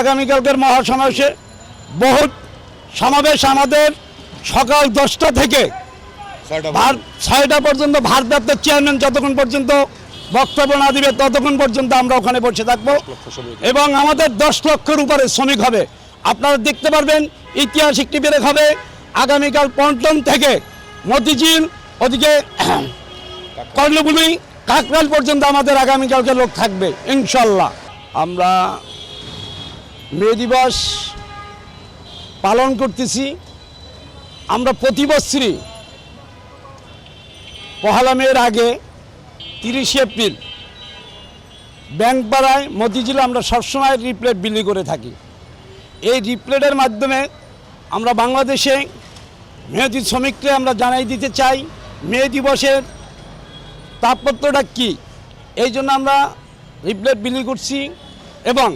আগামীকালকের মহাসমাবেশে বহুত সমাবেশ আমাদের সকাল দশটা থেকে ছয়টা পর্যন্ত। ভারপ্রাপ্ত চেয়ারম্যান যতক্ষণ পর্যন্ত বক্তব্য না দিবে ততক্ষণ পর্যন্ত আমরা ওখানে বসে থাকব। এবং আমাদের দশ লক্ষের উপরে শ্রমিক হবে। আপনারা দেখতে পারবেন ইতিহাস একটি বেরেক হবে। আগামীকাল পল্টন থেকে মতিঝিল ওদিকে কর্ণপুলি কাকরাল পর্যন্ত আমাদের আগামীকালকে লোক থাকবে ইনশাল্লাহ। আমরা মে দিবস পালন করতেছি। আমরা প্রতি বছরই পহেলা মেয়ের আগে তিরিশে এপ্রিল ব্যাংক পাড়ায় মতিঝিলে আমরা সবসময় রিপ্লেট বিলি করে থাকি। এই রিপ্লেটের মাধ্যমে আমরা বাংলাদেশে মেহদি শ্রমিককে আমরা জানাই দিতে চাই, মে দিবসের তাৎপর্যটা কী? এই জন্য আমরা রিপ্লেট বিলি করছি। এবং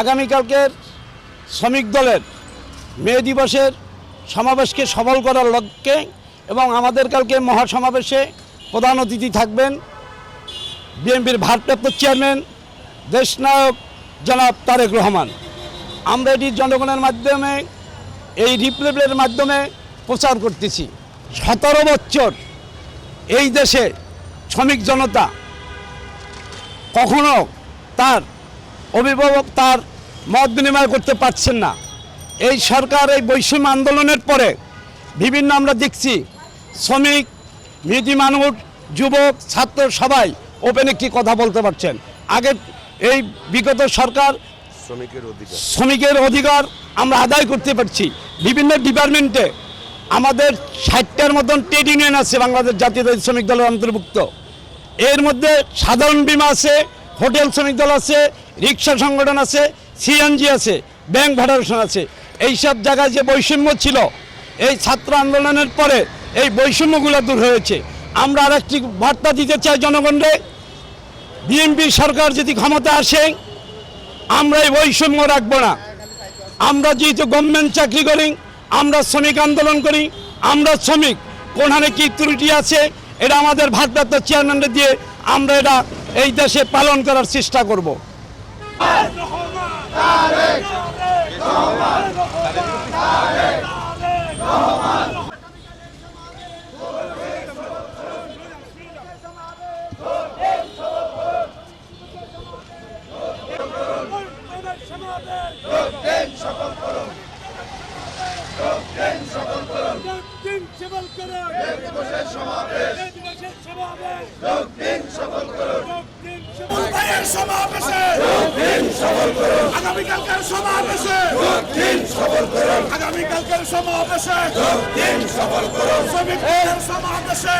আগামীকালকের শ্রমিক দলের মে দিবসের সমাবেশকে সফল করার লক্ষ্যে এবং আমাদের কালকে মহাসমাবেশে প্রধান অতিথি থাকবেন বিএনপির ভারপ্রাপ্ত চেয়ারম্যান, দেশনায়ক জনাব তারেক রহমান। আমরা এটি জনগণের মাধ্যমে, এই রিপ্লেটের মাধ্যমে প্রচার করতেছি। সতেরো বছর এই দেশে শ্রমিক জনতা কখনো তার অভিভাবক তার মত বিনিময় করতে পারছেন না। এই সরকার এই বৈষম্য আন্দোলনের পরে বিভিন্ন আমরা দেখছি শ্রমিক মেধি মানুষ যুবক ছাত্র সবাই ওপেনে কি কথা বলতে পারছেন? আগে এই বিগত সরকার শ্রমিকের অধিকার। শ্রমিকের অধিকার আমরা আদায় করতে পারছি। বিভিন্ন ডিপার্টমেন্টে আমাদের ষাটটার মতন ট্রেড ইউনিয়ন আছে বাংলাদেশ জাতীয়তাবাদী শ্রমিক দলের অন্তর্ভুক্ত। এর মধ্যে সাধারণ বীমা আছে হোটেল শ্রমিক দল আছে রিক্সা সংগঠন আছে, সিএনজি আছে, ব্যাংক ফেডারেশন আছে। এইসব জায়গায় যে বৈষম্য ছিল, এই ছাত্র আন্দোলনের পরে এই বৈষম্যগুলো দূর হয়েছে। আমরা আর একটি বার্তা দিতে চাই জনগণরে বিএনপি সরকার যদি ক্ষমতা আসে, আমরা এই বৈষম্য রাখব না। আমরা যেহেতু গভর্নমেন্ট চাকরি করি, আমরা শ্রমিক আন্দোলন করি, আমরা শ্রমিক। কোনখানে কি ত্রুটি আছে, এটা আমাদের ভারপ্রাপ্ত চেয়ারম্যানকে দিয়ে আমরা এটা এই দেশে পালন করার চেষ্টা করব। সফল করুন সফল করুন আগামীকালকার সমাবেশে আগামীকালকার সমাবেশে শ্রমিকদের সমাবেশে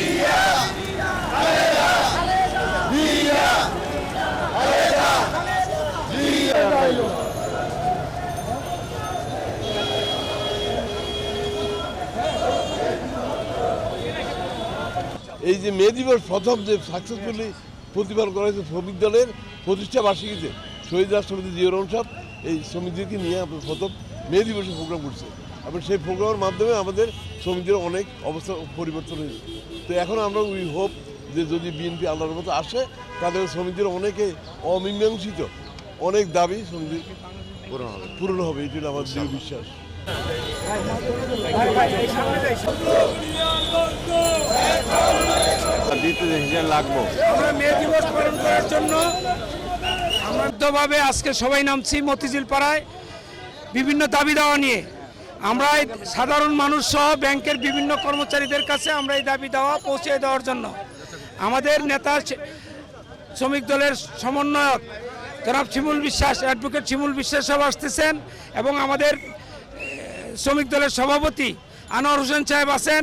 এই যে মে দিবস প্রথম যে সাকসেসফুলি প্রতিপালন করা হয়েছে শ্রমিক দলের প্রতিষ্ঠা বার্ষিকীতে শহীদ রাষ্ট্রপতি জিয়া রহমান সাহেব এই শ্রমিকদেরকে নিয়ে আমরা প্রথম মে দিবসে প্রোগ্রাম করছে। এবং সেই প্রোগ্রামের মাধ্যমে আমাদের শ্রমিকদের অনেক অবস্থা পরিবর্তন হয়েছে। তো এখন আমরা উই হোপ যে যদি বিএনপি আল্লাহর মতো আসে তাদের শ্রমিকদের অনেকে অমীমাংসিত অনেক দাবি শ্রমিকদের পূরণ হবে। পূরণ হবে এটি হলো আমার আমরা জন্য আজকে সবাই নামছি মতিঝিল পাড়ায় বিভিন্ন দাবি দাওয়া নিয়ে। আমরা সাধারণ মানুষ সহ ব্যাংকের বিভিন্ন কর্মচারীদের কাছে আমরা এই দাবি দাওয়া পৌঁছে দেওয়ার জন্য। আমাদের নেতা শ্রমিক দলের সমন্বয়ক জনাব শিমুল বিশ্বাস অ্যাডভোকেট শিমুল বিশ্বাস সব আসতেছেন এবং আমাদের শ্রমিক দলের সভাপতি আনোয়ার হোসেন সাহেব আছেন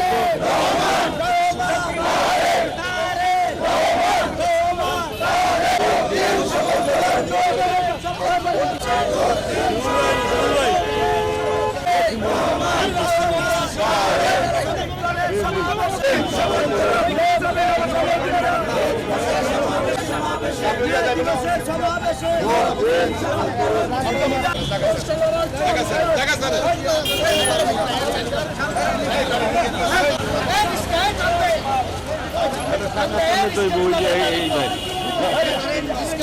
ভাই, সভাপতির আগে আপনারা এপিছে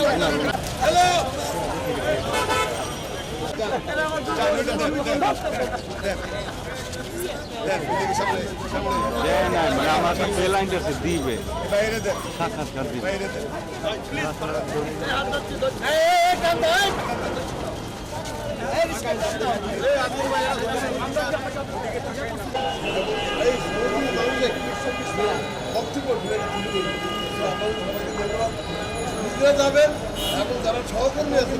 খালেদা জিয়া মানে আমার কাছে লাইন আছে দিবে সাক্ষাৎকার দিবে যাবেন এবং যারা সহকর্মী আছেন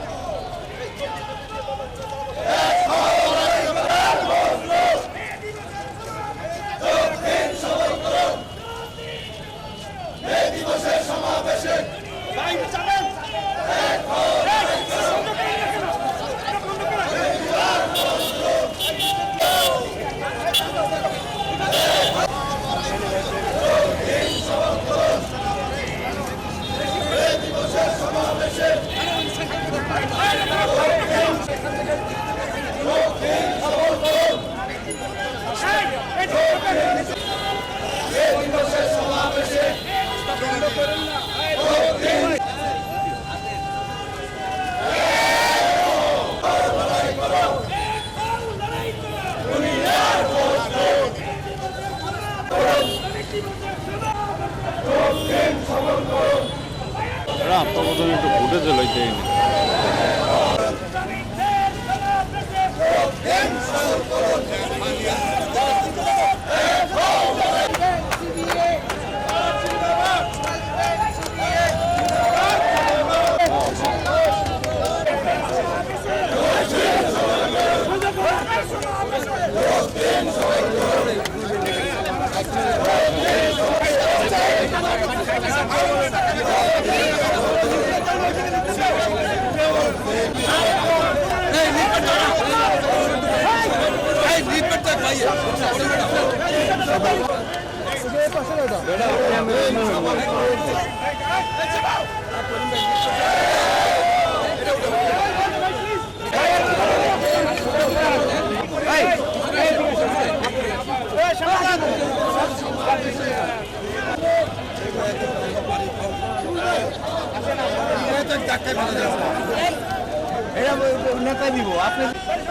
দলের সমাবেশে যোগ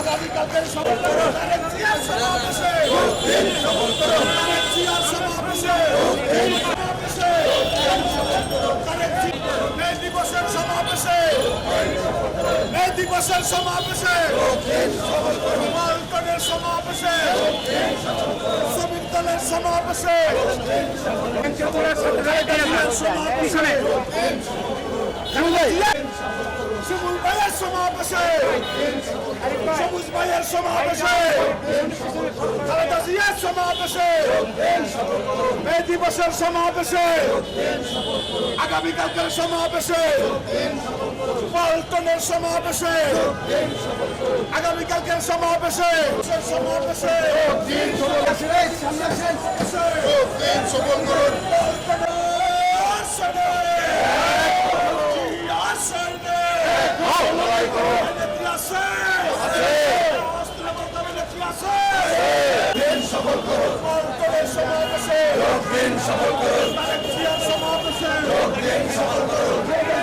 আগামীকালকের সফল করো সমাবেশে সফল করো সমাবেশে দিবসের সমাবেশে পল্টনের সমাবেশে শ্রমিক দলের সমাবেশে সমাবেশে শিমুল ভাইয়ের সমাবেশে সবুজ ভাইয়ের সমাবেশে খালেদা জিয়ার সমাবেশে মে দিবসের সমাবেশে আগামীকালকের সমাবেশে পল্টনের সমাবেশে আগামীকালকের সমাবেশে সমাবেশে সফল করুন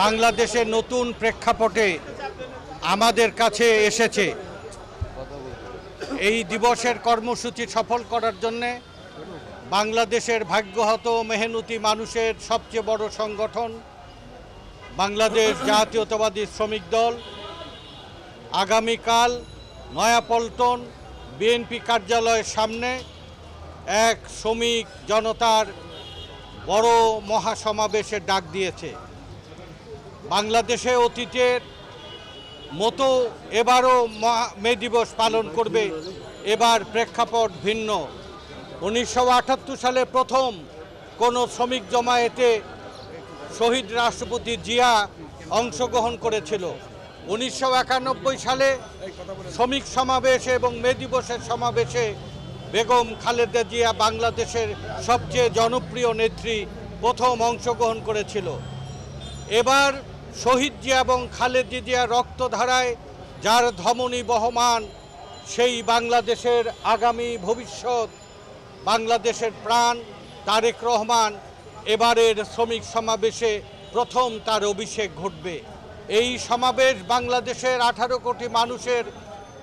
বাংলাদেশের নতুন প্রেক্ষাপটে আমাদের কাছে এসেছে এই দিবসের কর্মসূচি সফল করার জন্যে বাংলাদেশের ভাগ্যহত মেহনতি মানুষের সবচেয়ে বড় সংগঠন বাংলাদেশ জাতীয়তাবাদী শ্রমিক দল। আগামীকাল নয়াপল্টন বিএনপি কার্যালয়ের সামনে এক শ্রমিক জনতার বড় মহাসমাবেশের ডাক দিয়েছে। বাংলাদেশে অতীতের মতো এবারও মে দিবস পালন করবে, এবার প্রেক্ষাপট ভিন্ন। উনিশশো আটাত্তর সালে প্রথম কোনো শ্রমিক জমায়েতে শহীদ রাষ্ট্রপতি জিয়া অংশগ্রহণ করেছিল। উনিশশো একানব্বই সালে শ্রমিক সমাবেশে এবং মে দিবসের সমাবেশে বেগম খালেদা জিয়া বাংলাদেশের সবচেয়ে জনপ্রিয় নেত্রী প্রথম অংশগ্রহণ করেছিল। এবার শহীদ জিয়া এবং খালেদা জিয়া রক্তধারায়, যার ধমনী বহমান, সেই বাংলাদেশের আগামী ভবিষ্যৎ, বাংলাদেশের প্রাণ, তারেক রহমান, এবারের শ্রমিক সমাবেশে প্রথম তার অভিষেক ঘটবে। এই সমাবেশ বাংলাদেশের আঠারো কোটি মানুষের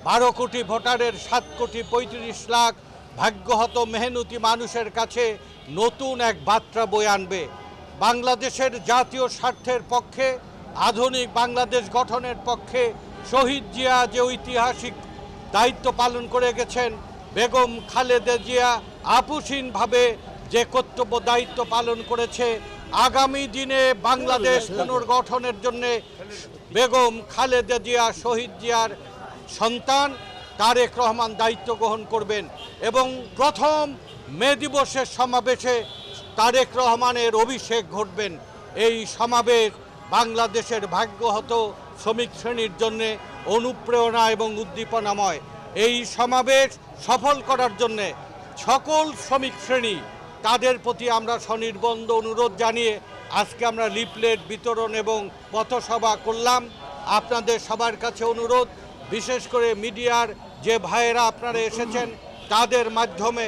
বারো কোটি ভোটারের সাত কোটি পঁয়ত্রিশ লাখ ভাগ্যহত মেহনতি মানুষের কাছে নতুন এক বার্তা বয়ে আনবে। বাংলাদেশের জাতীয় স্বার্থের পক্ষে আধুনিক বাংলাদেশ গঠনের পক্ষে শহীদ জিয়া যে ঐতিহাসিক দায়িত্ব পালন করে গেছেন বেগম খালেদা জিয়া আপুসীনভাবে যে কর্তব্য দায়িত্ব পালন করেছে আগামী দিনে বাংলাদেশ পুনর্গঠনের জন্য বেগম খালেদা জিয়া, শহীদ জিয়ার সন্তান তারেক রহমান দায়িত্ব গ্রহণ করবেন এবং প্রথম মে দিবসের সমাবেশে তারেক রহমানের অভিষেক ঘটবেন। এই সমাবেশ বাংলাদেশের ভাগ্যহত শ্রমিক শ্রেণির জন্য অনুপ্রেরণা এবং উদ্দীপনাময়। এই সমাবেশ সফল করার জন্য সকল শ্রমিক শ্রেণি, তাদের প্রতি আমরা স্বনির্বন্ধ অনুরোধ জানিয়ে আজকে আমরা লিফলেট বিতরণ এবং পথসভা করলাম। আপনাদের সবার কাছে অনুরোধ, বিশেষ করে মিডিয়ার যে ভাইয়েরা আপনারা এসেছেন, তাদের মাধ্যমে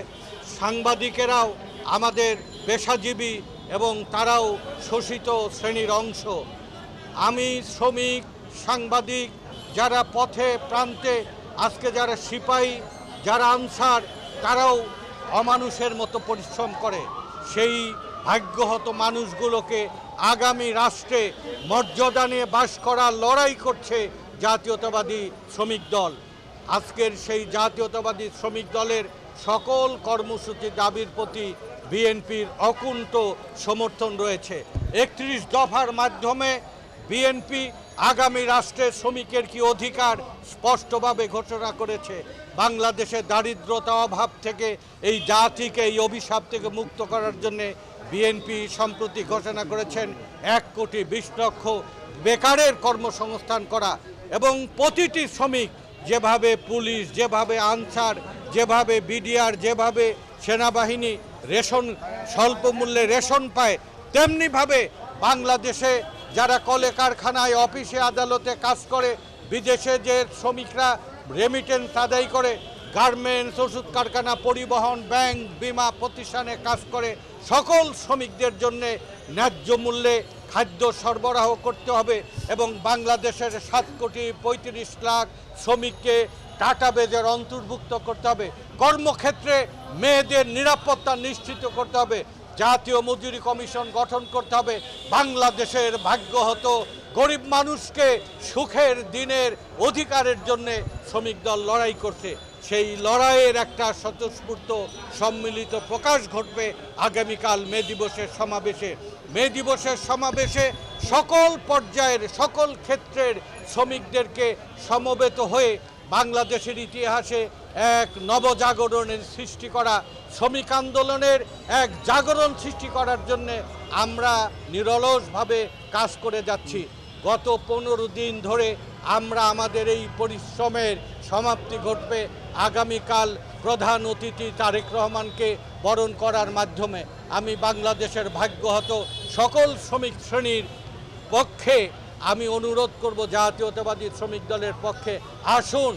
সাংবাদিকেরাও আমাদের পেশাজীবী এবং তারাও শোষিত শ্রেণির অংশ। আমি শ্রমিক, সাংবাদিক, যারা পথে, প্রান্তে, আজকে যারা সিপাহী, যারা আনসার, তারাও অমানুষের মতো পরিশ্রম করে। সেই ভাগ্যহত মানুষগুলোকে আগামী রাষ্ট্রে মর্যাদা নিয়ে বাস করার লড়াই করছে জাতীয়তাবাদী শ্রমিক দল। আজকের সেই জাতীয়তাবাদী শ্রমিক দলের সকল কর্মসূচি দাবির প্রতি বিএনপির অকুণ্ঠ সমর্থন রয়েছে। একত্রিশ দফার মাধ্যমে বিএনপি আগামী রাষ্ট্রের শ্রমিকের কি অধিকার স্পষ্টভাবে ঘোষণা করেছে? বাংলাদেশের দারিদ্রতা অভাব থেকে এই জাতিকে এই অভিশাপ থেকে মুক্ত করার জন্য বিএনপি সম্প্রতি ঘোষণা করেছেন, এক কোটি বিশ লক্ষ বেকারের কর্মসংস্থান করা এবং প্রতিটি শ্রমিক যেভাবে পুলিশ, যেভাবে আনসার, যেভাবে বিডিআর, যেভাবে সেনাবাহিনী রেশন, স্বল্প মূল্যে রেশন পায়, তেমনিভাবে বাংলাদেশে যারা কলে কারখানায়, অফিসে আদালতে কাজ করে, বিদেশে যে শ্রমিকরা রেমিটেন্স আদায় করে গার্মেন্টস ওষুধ, কারখানা, পরিবহন ব্যাংক বিমা প্রতিষ্ঠানে কাজ করে সকল শ্রমিকদের জন্য ন্যায্য মূল্যে খাদ্য সরবরাহ করতে হবে এবং বাংলাদেশের সাত কোটি পঁয়ত্রিশ লাখ শ্রমিককে টাটা বেজের অন্তর্ভুক্ত করতে হবে। কর্মক্ষেত্রে মেয়েদের নিরাপত্তা নিশ্চিত করতে হবে। জাতীয় মজুরি কমিশন গঠন করতে হবে। বাংলাদেশের ভাগ্য হতো গরিব মানুষকে সুখের দিনের অধিকারের জন্যে শ্রমিক দল লড়াই করছে। সেই লড়াইয়ের একটা স্বতঃস্ফূর্ত সম্মিলিত প্রকাশ ঘটবে আগামীকাল মে দিবসের সমাবেশে। মে দিবসের সমাবেশে সকল পর্যায়ের, সকল ক্ষেত্রের শ্রমিকদেরকে সমবেত হয়ে বাংলাদেশের ইতিহাসে এক নবজাগরণের সৃষ্টি করা, শ্রমিক আন্দোলনের এক জাগরণ সৃষ্টি করার জন্যে আমরা নিরলসভাবে কাজ করে যাচ্ছি। গত পনেরো দিন ধরে আমরা আমাদের এই পরিশ্রমের সমাপ্তি ঘটবে আগামীকাল প্রধান অতিথি তারেক রহমানকে বরণ করার মাধ্যমে। আমি বাংলাদেশের ভাগ্যহত সকল শ্রমিক শ্রেণির পক্ষে আমি অনুরোধ করব, জাতীয়তাবাদী শ্রমিক দলের পক্ষে আসুন।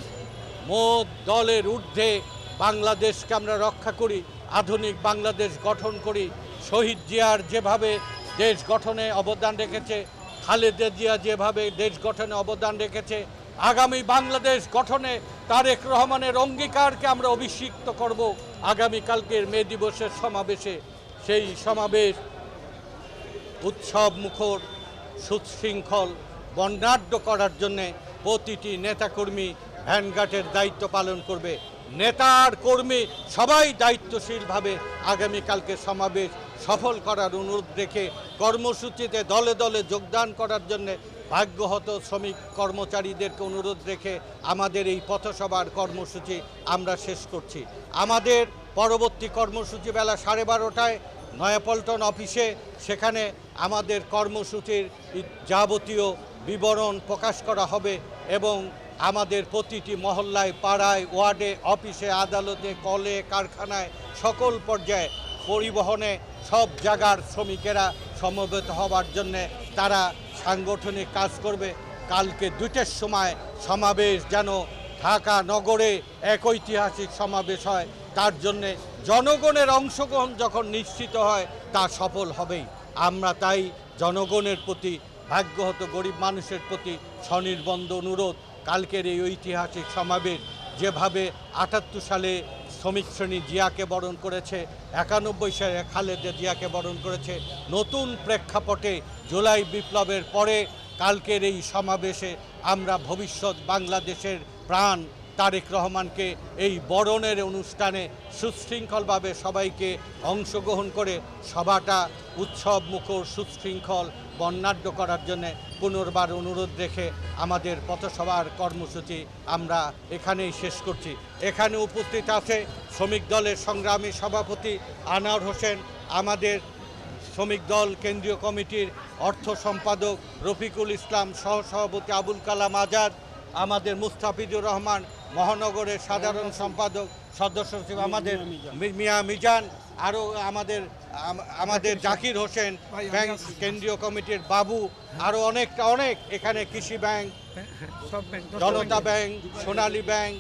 মোদ দলের ঊর্ধ্বে বাংলাদেশকে আমরা রক্ষা করি, আধুনিক বাংলাদেশ গঠন করি। শহীদ জিয়ার যেভাবে দেশ গঠনে অবদান রেখেছে, খালেদা জিয়া যেভাবে দেশ গঠনে অবদান রেখেছে আগামী বাংলাদেশ গঠনে তারেক রহমানের অঙ্গীকারকে আমরা অভিষিক্ত করব আগামীকালকের মে দিবসের সমাবেশে। সেই সমাবেশ উৎসব মুখর, সুশৃঙ্খল, বর্ণাঢ্য করার জন্যে প্রতিটি নেতাকর্মী ভ্যানগার্ডের দায়িত্ব পালন করবে। নেতার কর্মী সবাই দায়িত্বশীলভাবে আগামীকালকে সমাবেশ সফল করার অনুরোধ রেখে কর্মসূচিতে দলে দলে যোগদান করার জন্য ভাগ্যহত শ্রমিক কর্মচারীদেরকে অনুরোধ রেখে আমাদের এই পথসভার কর্মসূচি আমরা শেষ করছি। আমাদের পরবর্তী কর্মসূচি বেলা সাড়ে বারোটায় নয়াপল্টন অফিসে, সেখানে আমাদের কর্মসূচির যাবতীয় বিবরণ প্রকাশ করা হবে এবং আমাদের প্রতিটি মহল্লায়, পাড়ায়, ওয়ার্ডে, অফিসে, আদালতে, কলে, কারখানায় সকল পর্যায়ে পরিবহনে সব জায়গার শ্রমিকেরা সমবেত হওয়ার জন্যে তারা সাংগঠনিক কাজ করবে। কালকে দুটের সময় সমাবেশ যেন ঢাকা নগরে এক ঐতিহাসিক সমাবেশ হয়। তার জন্যে জনগণের অংশগ্রহণ যখন নিশ্চিত হয়, তা সফল হবেই। আমরা তাই জনগণের প্রতি, ভাগ্যহত গরিব মানুষের প্রতি স্বনির্বন্ধ অনুরোধ, কালকের এই ঐতিহাসিক সমাবেশ যেভাবে আটাত্তর সালে শ্রমিক শ্রেণি জিয়াকে বরণ করেছে, একানব্বই সালে খালেদা জিয়াকে বরণ করেছে। নতুন প্রেক্ষাপটে জুলাই বিপ্লবের পরে কালকের এই সমাবেশে আমরা ভবিষ্যৎ বাংলাদেশের প্রাণ তারেক রহমানকে এই বরণের অনুষ্ঠানে সুশৃঙ্খলভাবে সবাইকে অংশগ্রহণ করে সভাটা উৎসব মুখর সুশৃঙ্খল বর্ণাঢ্য করার জন্য পুনর্বার অনুরোধ রেখে আমাদের পথসভার কর্মসূচি আমরা এখানেই শেষ করছি। এখানে উপস্থিত আছে শ্রমিক দলের সংগ্রামী সভাপতি আনোয়ার হোসেন আমাদের শ্রমিক দল কেন্দ্রীয় কমিটির অর্থ সম্পাদক রফিকুল ইসলাম সহসভাপতি আবুল কালাম আজাদ আমাদের মুস্তাফিজুর রহমান মহানগরের সাধারণ সম্পাদক সদস্য সচিব আমাদের মিয়া মিজান। আরও আমাদের আম- আমাদের জাকির হোসেন ব্যাংক কেন্দ্রীয় কমিটির বাবু আরও অনেকটা অনেক এখানে Krishi bank bank Janata bank Sonali bank